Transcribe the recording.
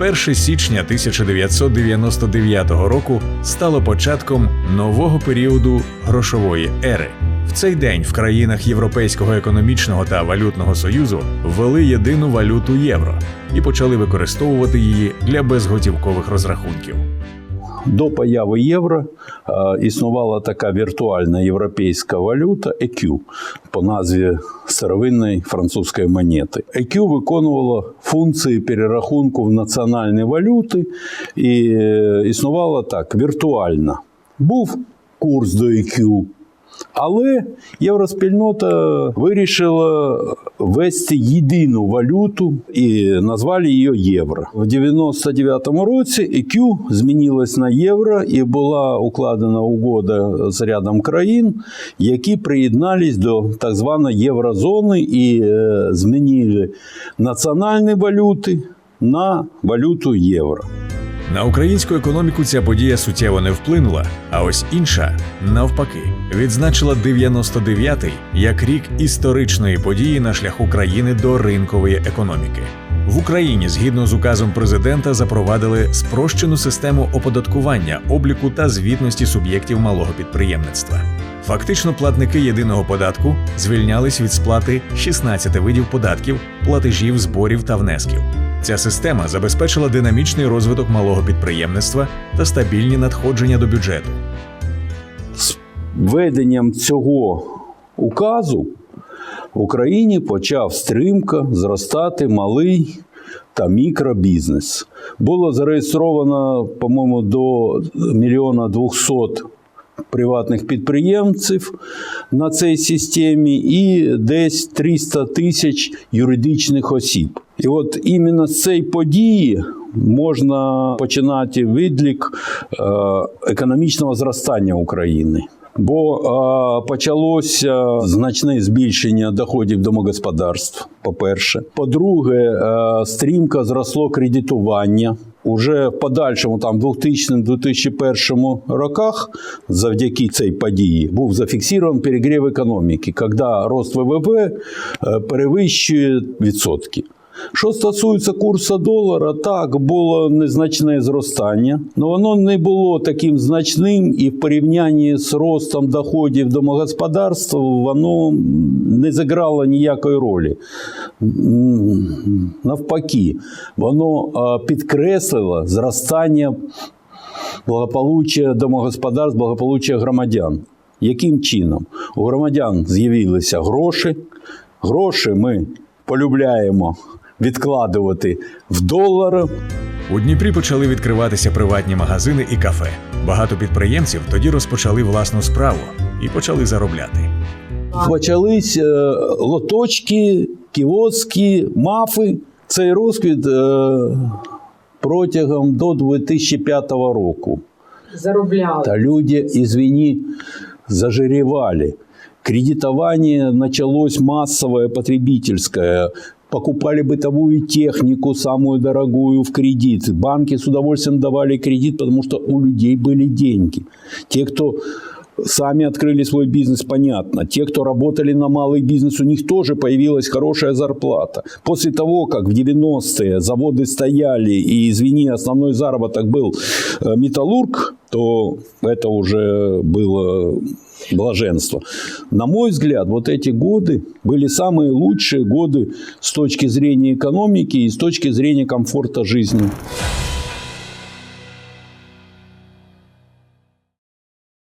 1 січня 1999 року стало початком нового періоду грошової ери. В цей день в країнах Європейського економічного та валютного союзу ввели єдину валюту євро і почали використовувати її для безготівкових розрахунків. До появи євро е, існувала така віртуальна європейська валюта EQ по назві старовинної французької монети. EQ виконувала функції перерахунку в національні валюти і е, існувала так віртуально. Був курс до EQ, але євроспільнота вирішила ввести єдину валюту і назвали її євро. В 99-му році EQ змінилась на євро і була укладена угода з рядом країн, які приєднались до так званої єврозони і е, змінили національні валюти на валюту євро. На українську економіку ця подія суттєво не вплинула, а ось інша, навпаки, відзначила 99-й як рік історичної події на шляху країни до ринкової економіки. В Україні, згідно з указом президента, запровадили спрощену систему оподаткування, обліку та звітності суб'єктів малого підприємництва. Фактично, платники єдиного податку звільнялись від сплати 16 видів податків, платежів, зборів та внесків. Ця система забезпечила динамічний розвиток малого підприємництва та стабільні надходження до бюджету. з введенням цього указу в Україні почав стрімко зростати малий та мікробізнес. Було зареєстровано, по-моєму, до мільйона двохсот приватних підприємців на цій системі і десь 300 тисяч юридичних осіб. І от іменно з цієї події можна починати відлік е, економічного зростання України. Бо почалося значне збільшення доходів домогосподарств. По-перше, по-друге, е, стрімко зросло кредитування. Уже в подальшому, там 2000-2001 роках, завдяки цій події, був зафіксований перегрів економіки, коли рост ВВП е, перевищує відсотки. Що стосується курсу долара, так було незначне зростання, але воно не було таким значним, і в порівнянні з ростом доходів домогосподарства воно не зіграло ніякої ролі. Навпаки, воно підкреслило зростання благополуччя домогосподарств, благополуччя громадян. Яким чином? У громадян з'явилися гроші. Гроші ми полюбляємо відкладувати в долари. У Дніпрі почали відкриватися приватні магазини і кафе. Багато підприємців тоді розпочали власну справу і почали заробляти. Почались е, лоточки, кіоски, мафи. Цей розквіт е, протягом до 2005 року. заробляли. Та люди, извини, зажиревали. Кредитование началось массовое, потребительское. Покупали бытовую технику, самую дорогую, в кредит. Банки с удовольствием давали кредит, потому что у людей были деньги. Те, кто сами открыли свой бизнес, понятно. Те, кто работали на малый бизнес, у них тоже появилась хорошая зарплата. После того, как в 90-е заводы стояли, и, извини, основной заработок был э, металлург, то это уже было блаженство. На мой взгляд, вот эти годы были самые лучшие годы с точки зрения экономики и с точки зрения комфорта жизни.